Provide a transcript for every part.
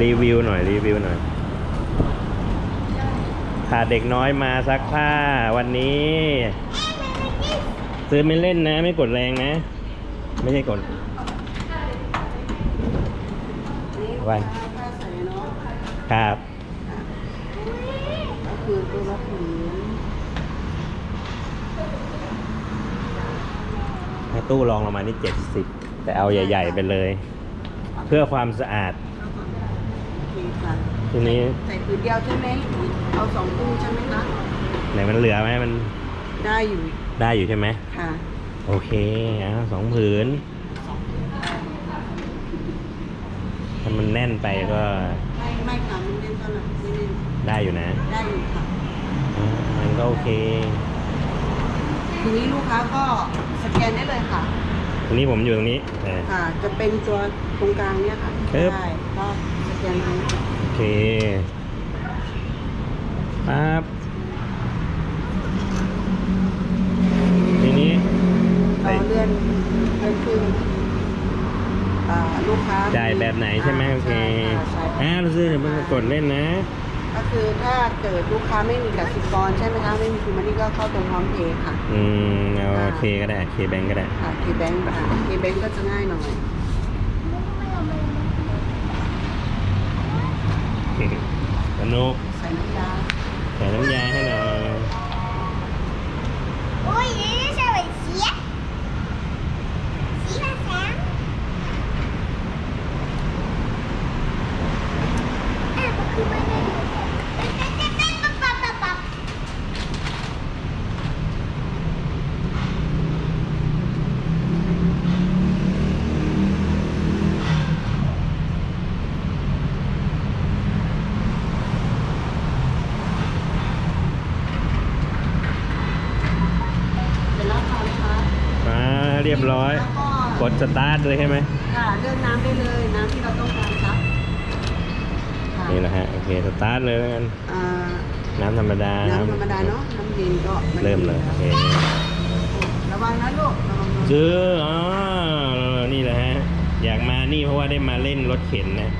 รีวิวหน่อยรีวิวหน่อยพาเด็กน้อยมาซักผ้าวันนี้ ซื้อไม่เล่นนะ ไม่กดแรงนะ ไม่ใช่กดวันครับก็คือตัวละผืนถ้ตู้รองลงมานี่เจ็ดสิบแต่เอาใหญ่ ๆ ไปเลย เพื่อความสะอาด เคค่ะทีนี้ใส่ผืนเดียวใช่ไหมเอาสองตู้ใช่ไหมคะ ไหนมันเหลือไหมมันได้อยู่ ได้อยู่ใช่ไหมค่ะ โอเคอะสองผืนถ้ามันแน่นไปก็ไม่ไม่ค่ะมันเล่นเท่าไหร่ไม่เล่นได้อยู่นะได้อยู่ค่ะ อ่ามันก็โอเคทีนี้ลูกค้าก็สแกนได้เลยค่ะ ทีนี้ผมอยู่ตรงนี้อ่าค่ะ จะเป็นตัวตรงกลางเนี่ยค่ะปึ๊บได้ก็ สแกนเลยโอเคปั๊บทีนี้เราเลื่อนเลื่อนขึ้นอ่าลูกค้าจ่ายแบบไหนใช่ไหมโอเคใช่ค่ะใช่อ่าเราซื้อเดี๋ยวมันกดเล่นนะ ก็คือถ้าเกิดลูกค้าไม่มีกสิกรใช่ไหมคะไม่มีคือมันนี่ก็เข้าตรงพร้อมเพย์ค่ะอืมเอาเคก็ได้เคแบงก็ได้ ค่ะเคแบงค์ค่ะเคแบงค์ก็จะง่ายหน่อย สนุกใส่น้ำยาใส่น้ำยาให้หน่อย โอ้ยนี่ใช่ไหมเสียสีแสงอะมันคือมันเลยปั๊บปั๊บปั๊บปั๊บ เสร็จแล้วค่ะลูกค้า มา เรียบร้อย แล้วก็กดสตาร์ทเลยใช่ไหมค่ะเลือกน้ำได้เลยน้ำที่เราต้องการครับค่ะนี่แหละฮะโอเคสตาร์ทเลยแล้วกันอ่าน้ำธรรมดาน้ำธรรมดาเนาะน้ำเย็นก็ไเริ่มเลยโอเคระวังนะลูกระวังนะซื้ออ๋อนี่แหละฮะอยากมานี่เพราะว่าได้มาเล่นรถเข็นนะ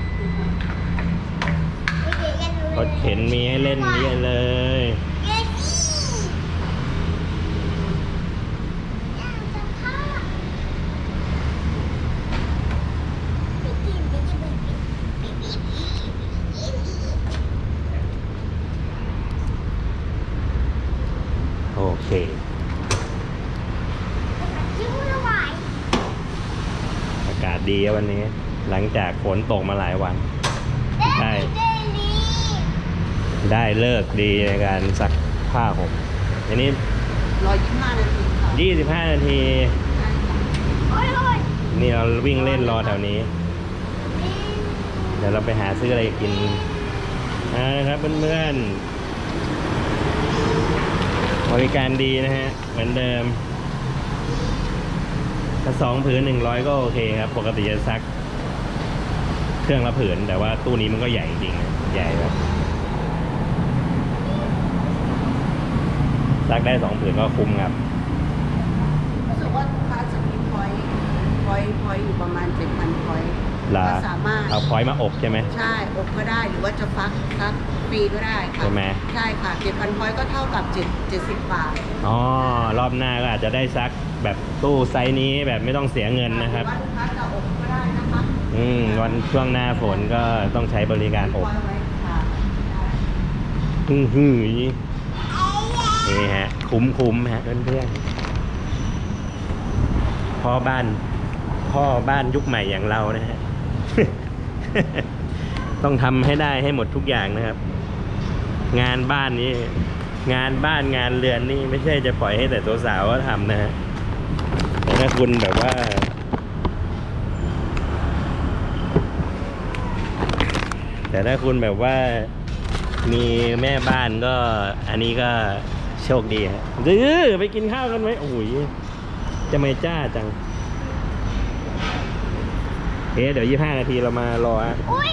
รถเข็นมีให้เล่นเยอะเลย เยอะสิอยากจะฆ่าไปกินไปกินไปกินไปกินไปกิน โอเคชิวละไหวอากาศดีอะวันนี้ หลังจากฝนตกมาหลายวันใช่เดลี่ได้เลิกดีในการซักผ้าผมอันนี้รอยี่สิบห้านาทีค่ะ25นาทีโอ้ยโอ้ยนี่เราวิ่งเล่นรอแถวนี้ เดี๋ยวเราไปหาซื้ออะไรกินอ่านะครับเพื่อนๆ บริการดีนะฮะ เหมือนเดิม ถ้าสองผืนหนึ่งร้อยก็โอเคครับ ปกติจะซัก เครื่องละผืน แต่ว่าตู้นี้มันก็ใหญ่จริงใหญ่แบบซักได้สองผืนก็คุ้มครับ รู้สึกว่าลูกค้าจะมีพอยต์พอยต์พอยต์อยู่ประมาณเจ็ดพันพอยต์ ลาก็สามารถเอาพอยต์มาอบใช่ไหม ใช่อบก็ได้หรือว่าจะฟักฟักฟรีก็ได้ค่ะใช่ไหม ใช่ค่ะเจ็ดพันพอยต์ก็เท่ากับเจ็ดเจ็ดสิบบาทอ๋อ รอบหน้าก็อาจจะได้ซักแบบตู้ไซส์นี้แบบไม่ต้องเสียเงินนะครับ หอว่าลูกค้าจะอบก็ได้นะคะอืมวันช่วงหน้าฝนก็ต้องใช้บริการอบพอยต์ไว้ค่ะฮึ่งฮึ่งนี่ฮะ คุ้มคุ้มฮะเพื่อนๆพ่อบ้าน พ่อบ้านยุคใหม่อย่างเรานะฮะ ต้องทำให้ได้ให้หมดทุกอย่างนะครับ งานบ้านนี้ งานบ้านงานเรือนนี่ไม่ใช่จะปล่อยให้แต่ตัวสาวเขาทำนะฮะแต่ถ้าคุณแบบว่า แต่ถ้าคุณแบบว่ามีแม่บ้านก็อันนี้ก็โชคดีฮะดื้อไปกินข้าวกันไหมโอ้ยจะไม่จ้าจัง เอ๊ะเดี๋ยวยี่ห้านาทีเรามารออุ้ย